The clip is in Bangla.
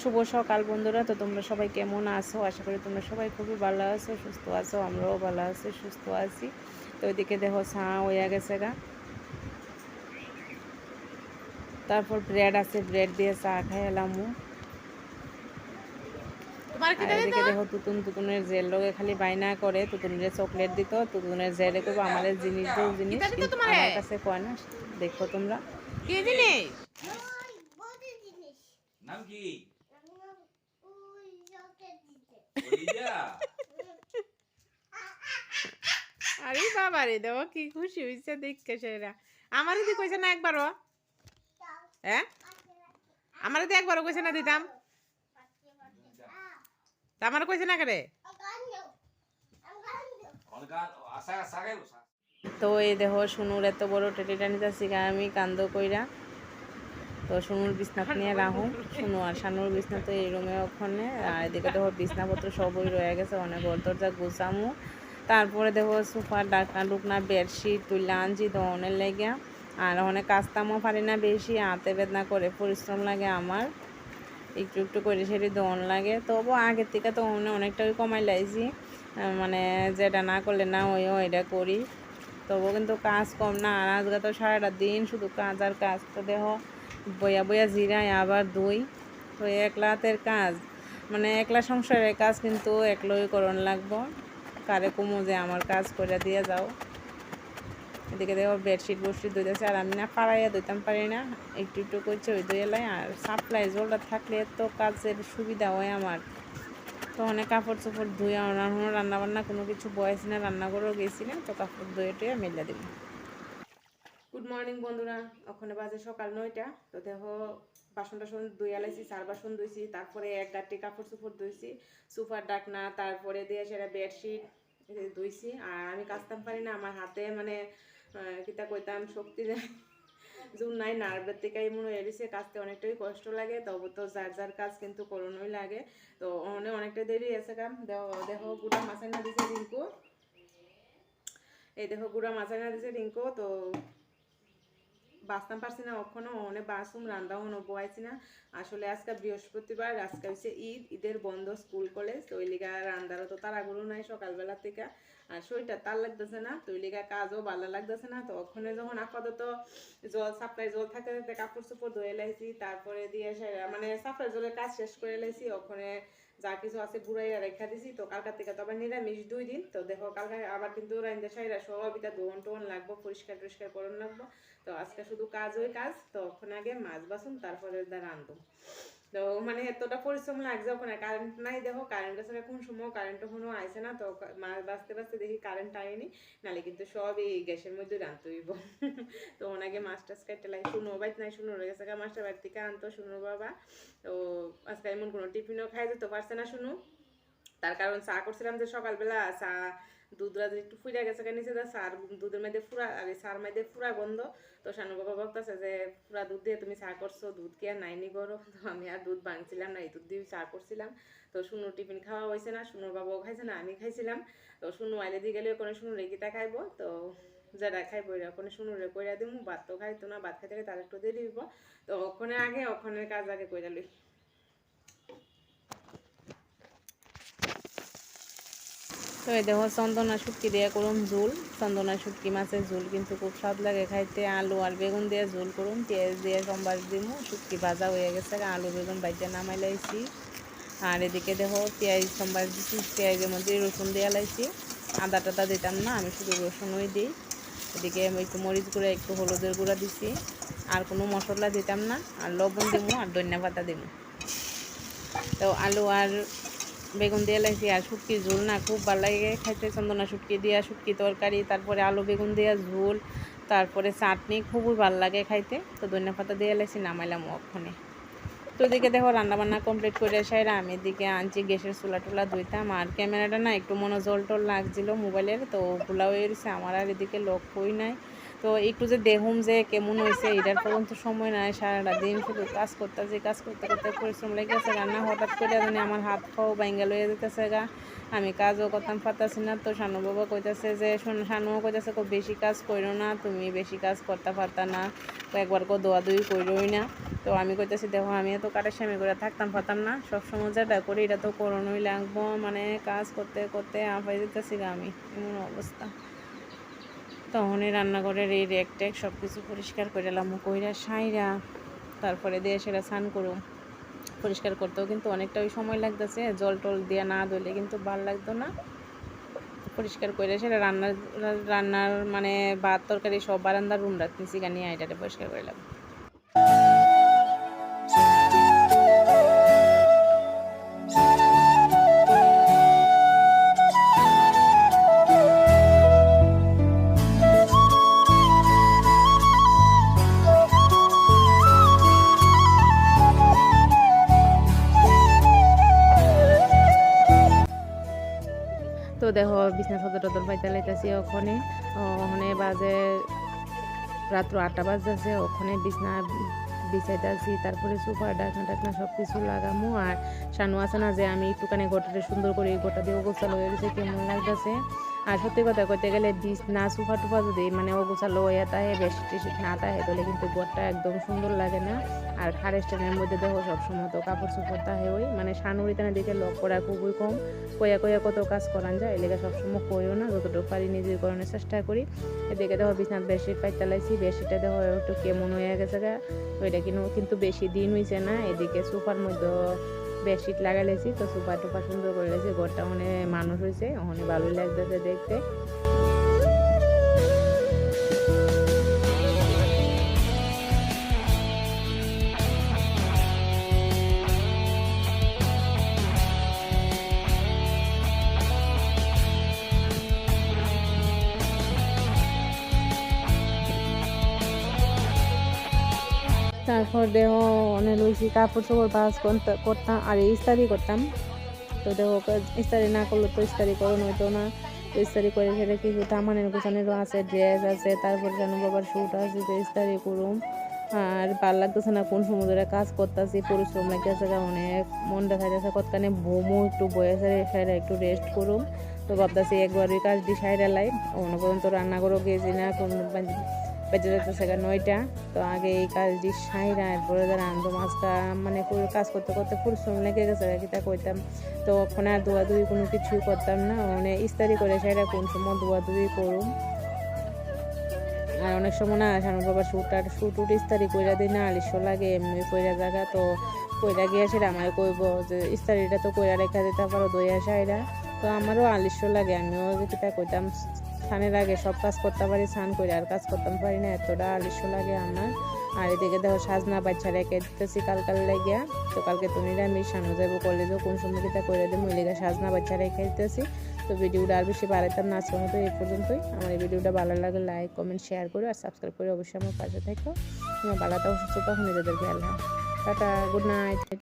শুভ সকাল বন্ধুরা। তো তোমরা সবাই কেমন আছো? আশা করি তোমরা সবাই খুবই ভালো আছো সুস্থ আছো আমরাও ভালো আছি সুস্থ আছি। তো ওইদিকে দেখো ছাঁ হইয়া গেছে গা। তারপর ব্রেড আছে ব্রেড দিয়ে চা খাই এদিকে দেখো তুতুন তুতুনের জেল লোকে খালি বাইনা করে। তুতুনের চকলেট দিত তুতুনের জেলে করব আমাদের জিনিস দিও জিনিস? আমার কাছে কয় না দেখো তোমরা। কি জিনিস? নাম কি? আরে বাবা রে দেবো কি খুশি হয়েছে দেখকে সেরা। আমার দিদি কইছে না একবারও? হ্যাঁ? আমার দিদি একবারও কইছে না দিতাম? তা আমার কইছে না করে? তো এই দেখো, শুনুর এত বড় টেটিটা নিতেছি আমি কান্দ কইরা। তো শুনুর বিছনাত নিয়ে রাহু শুনু আর সানুর বিছনা তো এই রুমে ওখানে। আর এদিকে দেখো বিছনাপত্র সবই রয়ে গেছে, অনেক ঘর দরজা গুছামু। তারপরে দেখো সোফা ডাকনা ডুকনা বেডশিট, তুইলা আনছি তো অনেক লেগে আর অনেক কাজতামও পারি না বেশি, হাতে বেদনা করে পরিশ্রম লাগে আমার। একটু একটু করে সেটি দোন লাগে। তবু আগের থেকে তো অনেক অনেকটাই কমাই লাইছি মানে যেটা না করলে না ওইও এটা করি। তবু কিন্তু কাজ কম না, আর আজকে তো সারাটা দিন শুধু কাজ আর কাজ। তো দেহ বইয়া বইয়া জিরায় আবার দুই। তো একলা হাতের কাজ মানে একলা সংসারের কাজ কিন্তু একলাই করণ লাগবো। কারে কুমু যে আমার কাজ করে দিয়ে যাও। এদিকে দেখো বেডশিট বসিট ধুইতেছে, আর আমি না পাড়াইয়া ধুইতাম পারি না। একটু একটু করছে ওই ধুয়ে লাই আর সাপ্লাই জলটা থাকলে তো কাজের সুবিধা হয় আমার। তো অনেক কাপড় চোপড় ধুয়ে রান্না বান্না কোনো কিছু বয়স না রান্না করেও গেছিলাম তো কাপড় ধুয়ে টুয়ে মেলে দেব। গুড মর্নিং বন্ধুরা। ওখানে বাজে সকাল নয়টা। তো দেখো, বাসন টাসন ধুয়ে আলাইছি চার বাসন ধুইছি, তারপরে এক গাঁটি কাপড় চোপড় ধুইছি, সুপার ডাকনা, তারপরে দিয়ে সেটা বেডশিট ধুইছি। আর আমি কাচতাম পারি না, আমার হাতে মানে কিতা কইতাম, শক্তি যায় জুন নাই, নার্ভের থেকে মনে হয়ে গেছে কাচতে অনেকটাই কষ্ট লাগে, তবু তো যার যার কাজ কিন্তু করোনোই লাগে। তো অনেক অনেকটা দেরি আছে কাম। দেখো, গুড়া মাছাই না দিছে রিঙ্কু। এই দেখো, গুড়া মাছাই না দিছে রিঙ্কু, তো বাঁচতাম পারছি না, কখনো অনেক বাসুম রান্দাও হনো বয়াইছি না। আসলে আজকে বৃহস্পতিবার, আজকে হচ্ছে ঈদ, ঈদের বন্ধ স্কুল, কলেজ, তো ওই লিগা রান্দারও তো তাড়াগুলো নাই সকালবেলা থেকে। আর শরীরটা তার লাগতেছে না, তো ওই লিগা কাজও ভালো লাগতেছে না, তো ওখানে যখন আপাতত জল, সাপ্লাই জল থাকে থাকে কাপড় চোপড় ধুয়ে লাইছি, তারপরে দিয়ে মানে সাপ্লাই জলের কাজ শেষ করে লাইছি, ওখানে যা কিছু আছে ঘুরাইয়া রেখা দিছি, তো কালকার থেকে তো আবার নিরামিষ দুই দিন, তো দেখো কালকে আবার কিন্তু রাইন্দা সাইরা সবিতা দোহন টোন লাগবো, পরিষ্কার টরিষ্কার করন লাগবো। তো আজকে শুধু কাজ ওই কাজ, তো ওখানে আগে মাছ বাসুন, তারপরে রান্ধুন রান্ধো তো মানে এতটা পরিশ্রম লাগছে ওখানে কারেন্ট নাই দেখো কারেন্ট আছে কোন সময় কারেন্ট কোনো আইসে না, তো মাছ বাঁচতে বাঁচতে দেখি কারেন্ট আইনি নালে কিন্তু সব এই গ্যাসের মধ্যে রান্ধতে হইব। তো ওনাকে মাছ টাছ কাটতে লাগে, শুনো, বাইত নাই, শুনো গেছে মাছটা বাড়ি থেকে আনতো, শুনো বাবা। তো আজকে এমন কোনো টিফিনও খাই যেতে পারছে না, শুনু। তার কারণ চা করছিলাম যে সকালবেলা, চা দুধ রাতে একটু ফুইরা গেছে নিচে সার দুধের মধ্যে ফুরা, আর সার মধ্যে ফুরা গন্ধ। তো শানু বাবা বলতেছে যে পুরা দুধ দিয়ে তুমি চা করছ, দুধ কি আর নাইনি করো তো আমি আর দুধ ভাঙছিলাম না, এই দুধ দিয়ে চা করছিলাম। তো শুনু টিফিন খাওয়া হয়েছে না শুনুর বাবাও খাইছে না, আমি খাইছিলাম। তো শুনু আইলে দিয়ে গেলে ওখানে শুনু রেগিতা খাইবো। তো যারা খাইবো ওখানে শুনুরে কইরা দিমু, ভাত তো খাইতো না, ভাত খাইতে তার একটু দেরি হইব। তো ওখানে আগে ওখানে কাজ আগে কইরা লই। তো এই দেখো, চন্দনা শুটকি দিয়ে করুন ঝুল। চন্দনা শুটকি মাছের ঝুল, কিন্তু খুব স্বাদ লাগে খাইতে। আলু আর বেগুন দিয়ে ঝুল করুন পেঁয়াজ দিয়ে সম্বার দিমু, শুটকি ভাজা হয়ে গেছে। আলু, বেগুন বাইজা নামাই লাইছি। আর এদিকে দেখো, পেঁয়াজ সম্বার দিচ্ছি পেঁয়াজের মধ্যে রসুন দিয়ে লাইছি। আদা টাদা দিতাম না, আমি শুধু রসুনই দিই। এদিকে একটু মরিচ গুঁড়া, একটু হলুদের গুঁড়া দিছি। আর কোনো মশলা দিতাম না, আর লবণ দিমু আর ধনিয়া পাতা দিমু। তো আলু আর বেগুন দিয়ে লাইছি আর শুটকি ঝোল না, খুব ভালো লাগে খাইতে, চন্দনা শুটকি দিয়া শুটকি তরকারি, তারপরে আলু বেগুন দিয়া ঝোল, তারপরে চাটনি, খুবই ভালো লাগে খাইতে। তো ধনিয়া পাতা দিয়ে লাইছি, নামাইলাম ওখানে। তো এদিকে দেখো রান্না বান্না কমপ্লিট করে সাইরা আমি এদিকে আনছি, গ্যাসের চুলা টুলা ধুইতাম, আর ক্যামেরাটা না একটু মনে জল টল লাগছিল মোবাইলের, তো হয়ে গেছে, আমার আর এদিকে লক্ষ্যই নাই। তো একটু যে দেহুম যে কেমন হয়েছে এটার পর্যন্ত সময় নাই, সারাটা দিন শুধু কাজ করতেছি কাজ করতে করতে পরিশ্রম লেগেছে রান্না হঠাৎ করে জানি আমার হাত পাও বাইঙ্গা লয়ে যেতেছে গা। আমি কাজও করতাম পারতাছি না, তো শানু বাবা কইতাছে যে, শোন শানুও কইতাছে খুব বেশি কাজ করো না, তুমি বেশি কাজ করতে পারতা না তো একবার কো দোয়া দুই করোই না। তো আমি কইতাছি, দেখো, আমি তো কাটার স্বামী করে থাকতাম, পারতাম না সবসময় যেটা করি, এটা তো করোনই লাগবো। মানে কাজ করতে করতে আপাই যেতেছি গা আমি, এমন অবস্থা। তখনই রান্নাঘরের এই রেক টেক সব কিছু পরিষ্কার করে এলাম, কইরা সাইরা তারপরে দিয়ে সেটা স্নান করো। পরিষ্কার করতেও কিন্তু অনেকটা ওই সময় লাগতেছে, জল টল দিয়ে না ধরলে কিন্তু ভালো লাগতো না। পরিষ্কার করে সেটা রান্নার রান্নার মানে ভাত, তরকারি সব বারান্দার রুম রাখতেছি গানি আইটাতে পরিষ্কার করলাম দেখো বিছনা সদর টদর পাইতে লাইতেছি ওখানে ওখানে বাজে রাত্র আটটা বাজতেছে ওখানে বিছনা বিছাইতেছি তারপরে সুপার ডাকনা টাকনা সব কিছু লাগামো আর সানু আছে না যে আমি একটুখানি গোটাটা সুন্দর করে গোটা দিয়ে গোছালো হয়ে গেছে, কেমন লাগতেছে? আর সত্যি কথা কইতে গেলে বিছনা সোফা টুফা যদি মানে অগোছালো হয়ে তাহে বেশি টেশি না তাহে, তাহলে কিন্তু ঘরটা একদম সুন্দর লাগে না। আর খারের স্ট্যান্ডের মধ্যে দেখো সবসময় তো কাপড় চোপড় তাহে ওই মানে শানুরিতানা দিকে লক করা খুবই কম। কয়া কয়া কত কাজ করান যায় এলাকা সবসময় কইও না, যতটুকু পারি নিজের করানোর চেষ্টা করি। এদিকে দেখো বিছনাথ বেডশিট পাইতে লাইছি বেডশিটটা দেখো একটু কেমন হয়ে গেছে গা। ওইটা কিন্তু কিন্তু বেশি দিন হয়েছে না, এদিকে সোফার মধ্যে বেডশিট লাগালেছি, তো সোফা পছন্দ সুন্দর করে ঘরটা অনেক মানুষ হয়েছে অনেক ভালোই লাগতেছে দেখতে। তারপর দেহ অনেক লইছি কাপড় চোপড় বাস করতাম, আর ইস্তারি করতাম। তো দেহ ইস্তারি না করলে তো ইস্তারি করুন হইতো না। ইস্তারি করে সেটা কিছু তামানের গোছানেরও আছে ড্রেস আছে, তারপর যেন বাবার শুট আছে, তো ইস্তারি করুম। আর ভালো লাগতেছে না কোন সময় ধরে কাজ করতেছি, পরিশ্রম লাগতেছে অনেক মন দেখা যাচ্ছে কতখানি বমু একটু বয়েছে সাইডে একটু রেস্ট করুম। তো ভাবতেছি একবার ওই কাজটি সাইডে লাই, অন্য পর্যন্ত রান্না করে, গেছি না, কোন বেঁচে যেতেছে গা নয়টা। তো আগে এই কাজটি সাইরা, এরপরে যারা আনতো মাছটা মানে পুরো কাজ করতে করতে পরিশ্রম লেগে গেছে কিতা কইতাম। তো ওখানে আর দোয়া দুই কোনো কিছুই করতাম না মানে ইস্তারি করে সাইরা কোন সময় দোয়া দুই করুম। আর অনেক সময় না শানু বাবা শুট আর শুট উট ইস্তারি কইরা দিই না আলিশো লাগে, এমনি কইরা জায়গা তো কইরা গিয়ে সেটা আমার কইব যে, ইস্তারিটা তো কইরা রেখা দিতে পারো দইয়া সাইরা। তো আমারও আলিশো লাগে, আমিও যেটা কইতাম। স্নানের আগে সব কাজ করতে পারি, স্নান করে আর কাজ করতে পারি না, এতটা আলিস্য লাগে আমার। আর এদিকে দেখো সাজনা বাচ্চা রেখে দিতেছি কালকাল লাগিয়া। তো কালকে তুমি আমি সামনে যাব কলেজে কোন সময় কিতা করে দেবো লেগে সাজনা বাচ্চা রেখে দিতেছি। তো ভিডিওটা আর বেশি বাড়াইতাম না আজকের মতো, এই পর্যন্তই। আমার এই ভিডিওটা ভালো লাগে লাইক কমেন্ট শেয়ার করো আর সাবস্ক্রাইব করে অবশ্যই আমার পাশে থেকো। তোমার ভালো থাকো, সুস্থ তখন নিজেদের খেয়াল টাটা গুড নাইট